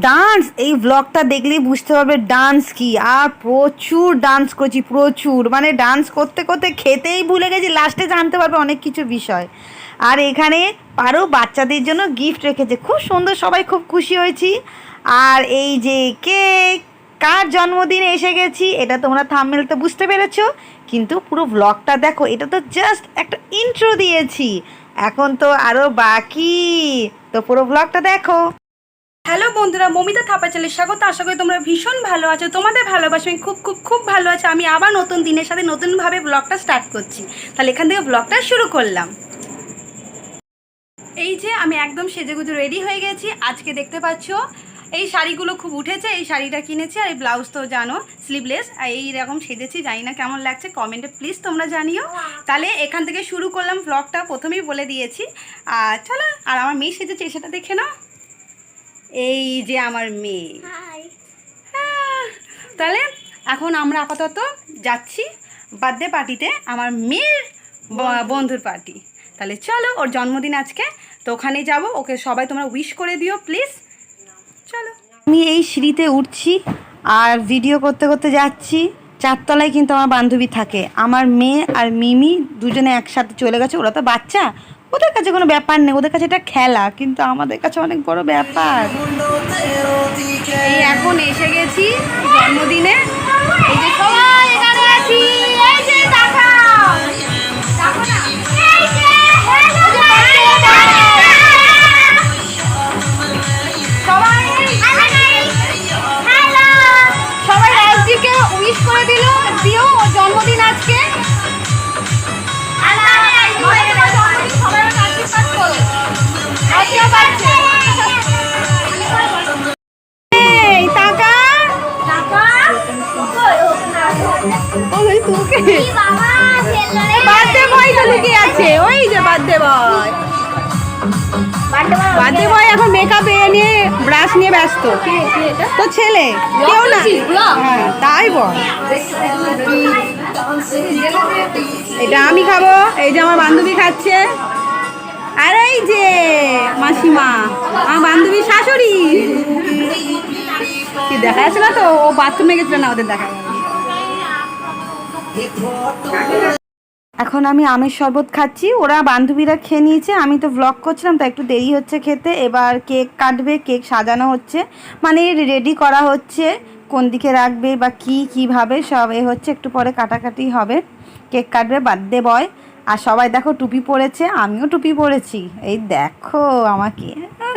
Dance এই ব্লগটা দেখলেই বুঝতে পারবে ডান্স কি। আর প্রচুর ডান্স করছি, প্রচুর। মানে ডান্স করতে করতে খেতেই ভুলে গেছি লাস্টে জানতে পারবে অনেক কিছু বিষয়। আর এখানে আরও বাচ্চাদের জন্য গিফট রেখেছে। খুব সুন্দর, সবাই খুব খুশি হয়েছি। আর এই যে কেক কার জন্মদিনে এসে গেছি, এটা তোমরা থামমেলতে বুঝতে পেরেছ। কিন্তু পুরো ব্লগটা দেখো, এটা তো জাস্ট একটা ইন্ট্রো দিয়েছি। এখন তো আরও বাকি। তো পুরো ব্লগটা দেখো। হ্যালো বন্ধুরা, মমিতা থাপাচালের স্বাগত। আশা করি তোমরা ভীষণ ভালো আছো। তোমাদের ভালোবাসা আমি খুব খুব খুব ভালো আছো। আমি আবার নতুন দিনের সাথে নতুনভাবে ব্লগটা স্টার্ট করছি। তাহলে এখান থেকে ব্লগটা শুরু করলাম। এই যে আমি একদম সেজেগুজে রেডি হয়ে গেছি। আজকে দেখতে পাচ্ছ, এই শাড়িগুলো খুব উঠেছে, এই শাড়িটা কিনেছি। আর এই ব্লাউজ তো জানো স্লিভলেস এই রকম সেজেছি, জানি না কেমন লাগছে। কমেন্টে প্লিজ তোমরা জানিও। তাহলে এখান থেকে শুরু করলাম ব্লগটা প্রথমেই বলে দিয়েছি। আর চলো, আর আমার মেয়ে সেজেছে, সেটা দেখে নাও। এই যে আমার মেয়ে। তাহলে এখন আমরা আপাতত যাচ্ছি বার্থডে পার্টিতে আমার মেয়ের বন্ধুর পার্টি। তাহলে চলো ওর জন্মদিন আজকে তো ওখানে যাব। ওকে সবাই তোমরা উইশ করে দিও প্লিজ চলো। আমি এই সিঁড়িতে উঠছি আর ভিডিও করতে করতে যাচ্ছি। চারতলায় কিন্তু আমার বান্ধবী থাকে। আমার মেয়ে আর মিমি দুজনে একসাথে চলে গেছে। ওরা তো বাচ্চা। ওদের কাছে কোনো ব্যাপার নেই। ওদের কাছে এটা খেলা। কিন্তু আমাদের কাছে অনেক বড় ব্যাপার। এখন এসে গেছি জন্মদিনে। সবাই দিও ওর জন্মদিন আজকে। ওই বার্থডে বয় তো লুকিয়ে আছে। ওই যে বার্থডে বয়। বার্থডে বয় এখন মেকআপ এ নিয়ে ব্রাশ নিয়ে ব্যস্ত। তো ছেলে? কেউ না? হ্যাঁ তাই বল। এটা আমি খাব এই যে আমার বান্ধবী খাচ্ছে। আর এই যে মাসিমা আমার বান্ধবী শাশুড়ি। কি দেখা যাচ্ছে না তো? ও বাথরুমে গেছিল না ওদের দেখা এখন আমি আমের শরবত খাচ্ছি। ওরা বান্ধবীরা খেয়ে নিয়েছে। আমি তো ব্লগ করছিলাম তো একটু দেরি হচ্ছে খেতে। এবার কেক কাটবে কেক সাজানো হচ্ছে। মানে রেডি করা হচ্ছে, কোন দিকে রাখবে বা কি, কীভাবে, সব এ হচ্ছে। একটু পরে কাটাকাটি হবে। কেক কাটবে বার্থডে বয় আর সবাই দেখো টুপি পরেছে, আমিও টুপি পরেছি। এই দেখো আমাকে।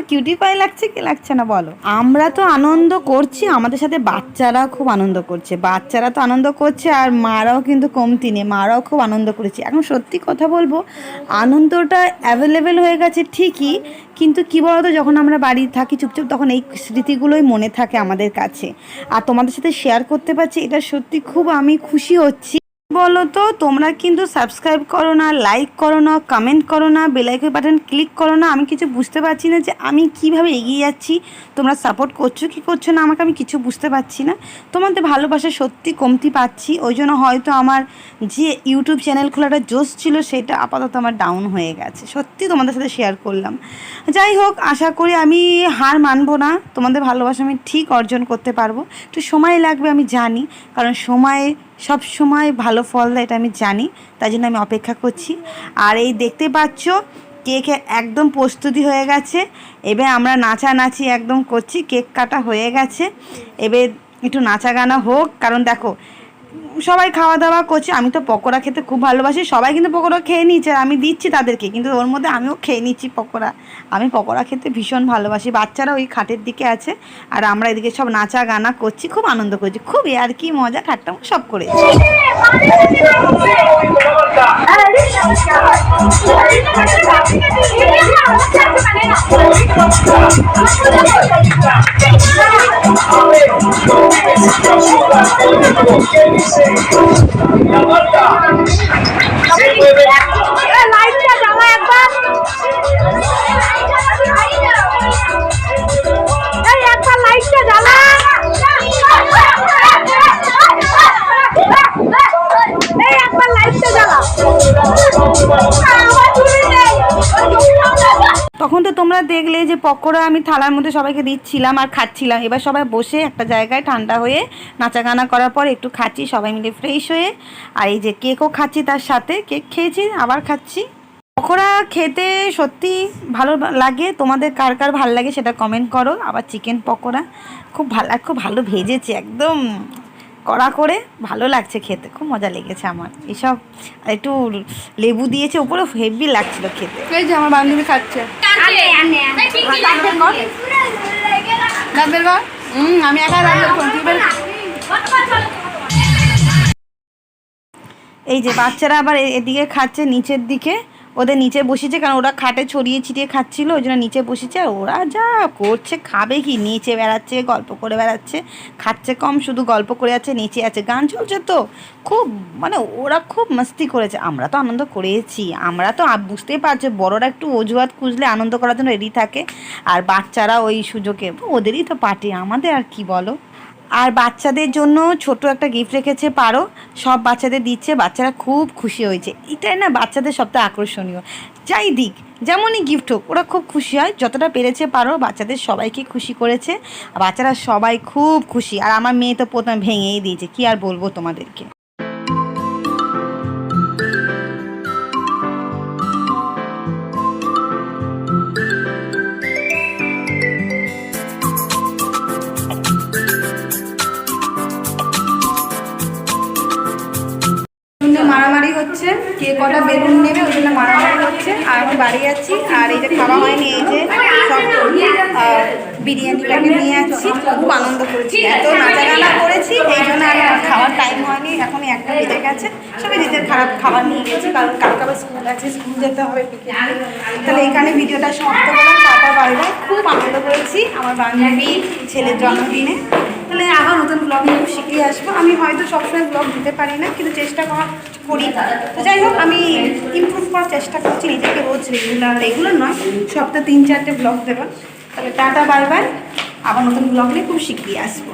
কিউটি পাই লাগছে কি লাগছে না বলো? আমরা তো আনন্দ করছি, আমাদের সাথে বাচ্চারা খুব আনন্দ করছে। বাচ্চারা তো আনন্দ করছে আর মারাও কিন্তু কমতি নেই, মারাও খুব আনন্দ করেছে। এখন সত্যি কথা বলব, আনন্দটা অ্যাভেলেবেল হয়ে গেছে ঠিকই, কিন্তু কী বলতো, যখন আমরা বাড়ি থাকি চুপচাপ, তখন এই স্মৃতিগুলোই মনে থাকে আমাদের কাছে। আর তোমাদের সাথে শেয়ার করতে পারছি, এটা সত্যি খুব আমি খুশি হচ্ছি। বলো তো, তোমরা কিন্তু সাবস্ক্রাইব করো না লাইক করো না কমেন্ট করো না বেলাইকন বাটন ক্লিক করো না, আমি কিছু বুঝতে পারছি না যে আমি কীভাবে এগিয়ে যাচ্ছি। তোমরা সাপোর্ট করছ কি করছ না, আমাকে আমি কিছু বুঝতে পারছি না। তোমাদের ভালোবাসা সত্যি কমতি পাচ্ছি, ওই জন্য হয়তো আমার যে ইউটিউব চ্যানেল খোলাটা জোশ ছিল, সেটা আপাতত আমার ডাউন হয়ে গেছে। সত্যি তোমাদের সাথে শেয়ার করলাম। যাই হোক, আশা করি আমি হার মানবো না, তোমাদের ভালোবাসা আমি ঠিক অর্জন করতে পারব। একটু সময় লাগবে আমি জানি, কারণ সময় সব সময় ভালো ফল দেয়, এটা আমি জানি তাই জন্য আমি অপেক্ষা করছি। আর এই দেখতে পাচ্ছ, কেক একদম প্রস্তুতি হয়ে গেছে। এবার আমরা নাচানাচি একদম করছি, কেক কাটা হয়ে গেছে। এবার একটু নাচা গানা হোক, কারণ দেখো সবাই খাওয়া দাওয়া করছে, আমি তো পকোড়া খেতে খুব ভালোবাসি, সবাই কিন্তু পকোড়া খেয়ে নিচ্ছে আর আমি দিচ্ছি তাদেরকে, কিন্তু ওর মধ্যে আমিও খেয়ে নিচ্ছি পকোড়া। আমি পকোড়া খেতে ভীষণ ভালোবাসি, বাচ্চারা ওই খাটের দিকে আছে, আর আমরা এদিকে সব নাচা গানা করছি, খুব আনন্দ করছি খুব আর কি মজা ঠাট্টা সব করেছি। তখন তো তোমরা দেখলে দেখলে যে, পকোড়া আমি থালার মধ্যে সবাইকে দিচ্ছিলাম আর খাচ্ছিলাম। এবার সবাই বসে একটা জায়গায় ঠান্ডা হয়ে নাচাগানা করার পর একটু খাচ্ছি, সবাই মিলে ফ্রেশ হয়ে। আর এই যে কেকও খাচ্ছি তার সাথে কেক খেয়েছি, আবার খাচ্ছি। পকোড়া খেতে সত্যি ভালো লাগে। তোমাদের কার কার ভালো লাগে সেটা কমেন্ট করো। আবার চিকেন পকোড়া, খুব ভালো খুব ভালো ভেজেছে, একদম কড়া করে ভালো লাগছে খেতে খুব মজা লেগেছে আমার। এসব আর একটু লেবু দিয়েছে উপরে হেভি লাগছিল খেতে। এই যে আমার বান্ধবী খাচ্ছে। আমি একা। এই যে বাচ্চারা আবার এদিকে খাচ্ছে নিচের দিকে। ওদের নিচে বসেছে, কারণ ওরা খাটে ছড়িয়ে ছিটিয়ে খাচ্ছিল, ওই জন্য নিচে বসেছে। আর ওরা যা করছে, খাবে কি? নিচে বেড়াচ্ছে, গল্প করে বেড়াচ্ছে, খাচ্ছে কম, শুধু গল্প করে আছে, নিচে আছে, গান চলছে তো। খুব মানে ওরা খুব মস্তি করেছে। আমরা তো আনন্দ করেছি। আমরা তো বুঝতেই পারছ, বড়রা একটু অজুহাত খুঁজলে আনন্দ করার জন্য রেডি থাকে। আর বাচ্চারা ওই সুযোগে, ওদেরই তো পার্টি, আমাদের আর কি বলো? আর বাচ্চাদের জন্য ছোট একটা গিফট রেখেছে পারো। সব বাচ্চাদের দিচ্ছে, বাচ্চারা খুব খুশি হয়েছে। এটাই না বাচ্চাদের সবটা আকর্ষণীয়। যাই দিক, যেমনই গিফট হোক, ওরা খুব খুশি হয়। যতটা পেরেছে পারো, বাচ্চাদের সবাইকে খুশি করেছে। বাচ্চারা সবাই খুব খুশি। আর আমার মেয়ে তো প্রথমে ভেঙেই দিয়েছে, কি আর বলব তোমাদেরকে? কটা বেলুন নেবে ওই জন্য মারামারি হচ্ছে। আর আমি বাড়ি যাচ্ছি আর এই যে খাওয়া হয়নি এই যে সব আহ, বিরিয়ানি প্যাকেট নিয়ে যাচ্ছি খুব আনন্দ করেছি। এত নাচাগানা করেছি এই জন্য আর খাওয়ার টাইম হয়নি। এখন একটা বেজে গেছে। সবাই নিজের খারাপ খাবার নিয়ে গেছি কারণ কালকে আবার স্কুল আছে স্কুল যেতে হবে তাহলে এখানে ভিডিওটা সমাপ্ত করলাম টাটা বাই খুব আনন্দ করেছি। আমার বান্ধবী ছেলের জন্মদিনে। তাহলে আবার নতুন ব্লগ শিখিয়ে আসব। আমি হয়তো সবসময় ব্লগ দিতে পারি না, কিন্তু চেষ্টা করা করি। তো যাই হোক, আমি ইম্প্রুভ করার চেষ্টা করছি, নিজেকে রোজ রেগুলার রেগুলার নয়, সপ্তাহে তিন, চারটে ব্লগ দেবো। তাহলে টাটা, বাই আবার নতুন ব্লগ নিয়ে খুব শিখিয়ে আসব।